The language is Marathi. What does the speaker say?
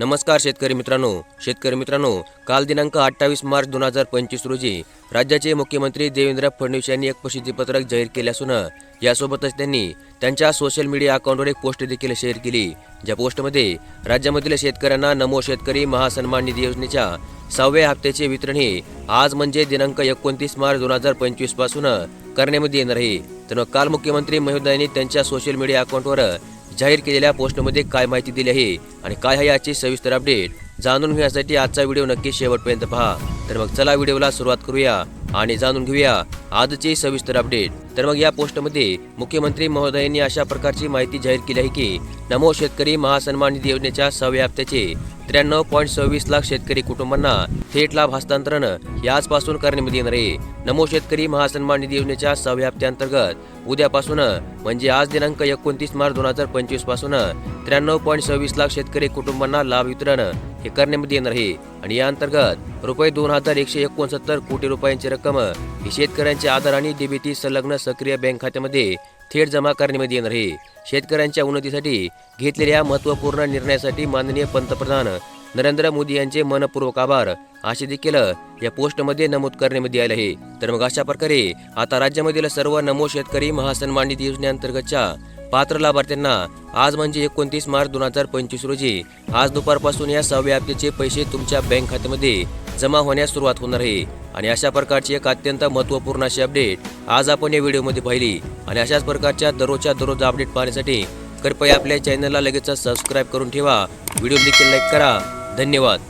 नमस्कार शेतकरी मित्रांनो. शेतकरी मित्रांनो काल दिनांक अठ्ठावीस मार्च दोन हजार पंचवीस रोजी राज्याचे मुख्यमंत्री देवेंद्र फडणवीस यांनी एक प्रसिद्धीपत्रक जाहीर केले असून यासोबतच त्यांनी त्यांच्या सोशल मीडिया अकाउंटवर एक पोस्ट देखील शेअर केली. ज्या पोस्टमध्ये राज्यामधील शेतकऱ्यांना नमो शेतकरी महासन्मान निधी योजनेच्या सहाव्या हप्त्याचे वितरण हे आज म्हणजे दिनांक एकोणतीस मार्च दोन हजार पंचवीसपासून करण्यामध्ये येणार आहे. तर काल मुख्यमंत्री महोदयांनी त्यांच्या सोशल मीडिया अकाउंटवर जाहीर केलेल्या पोस्टमध्ये काय माहिती दिली आहे आणि काय आहे याची सविस्तर अपडेट जाणून घेण्यासाठी आजचा व्हिडिओ नक्की शेवटपर्यंत पहा. तर मग चला व्हिडिओला सुरुवात करूया. आणि जाणून घेऊया आजचे सविस्तर अपडेट तर मग या पोस्टमध्ये मुख्यमंत्री महोदयांनी अशा प्रकारची माहिती जाहीर केली आहे की नमो शेतकरी महासन्मान निधी योजनेच्या सहाव्या हप्त्याचे त्र्याण्णव पॉईंट सव्वीस लाख शेतकरी कुटुंबांना थेट लाभ हस्तांतरण हे आजपासून करण्यात येणार आहे. नमो शेतकरी महासन्मान निधी योजनेच्या सहाव्या हप्त्याअंतर्गत उद्यापासून म्हणजे आज दिनांक एकोणतीस मार्च दोन हजार पंचवीसपासून त्र्याण्णव पॉईंट सव्वीस लाख शेतकरी कुटुंबांना लाभ वितरण हे करण्यामध्ये येणार आहे. आणि या अंतर्गत रुपये दोन हजार एकशे एकोणसत्तर कोटी रुपयांची रक्कम ही शेतकऱ्यांच्या आधार आणि डीबीटी संलग्न सक्रिय बँक खात्यामध्ये थेट जमा करण्यामध्ये येणार आहे. शेतकऱ्यांच्या उन्नतीसाठी घेतलेल्या महत्त्वपूर्ण निर्णयासाठी माननीय पंतप्रधान नरेंद्र मोदी यांचे मनपूर्वक आभार. असे देखील या पोस्टमध्ये नमूद करण्यामध्ये आले आहे. तर मग अशा प्रकारे आता राज्यामधील सर्व नमो शेतकरी महासन्मान निधी योजनेअंतर्गतच्या पात्र लाभार्थ्यांना आज म्हणजे एकोणतीस मार्च दोन हजार पंचवीस रोजी आज दुपारपासून या सहाव्या हप्त्याचे पैसे तुमच्या बँक खात्यामध्ये जमा होण्यास सुरुवात होणार आहे. आणि अशा प्रकारची एक अत्यंत महत्त्वपूर्ण अशी अपडेट आज आपण या व्हिडिओमध्ये पाहिली. आणि अशाच प्रकारच्या दररोजच्या दररोज अपडेट पाहण्यासाठी कृपया आपल्या चॅनलला लगेच सबस्क्राईब करून ठेवा. व्हिडिओ देखील लाईक करा. धन्यवाद.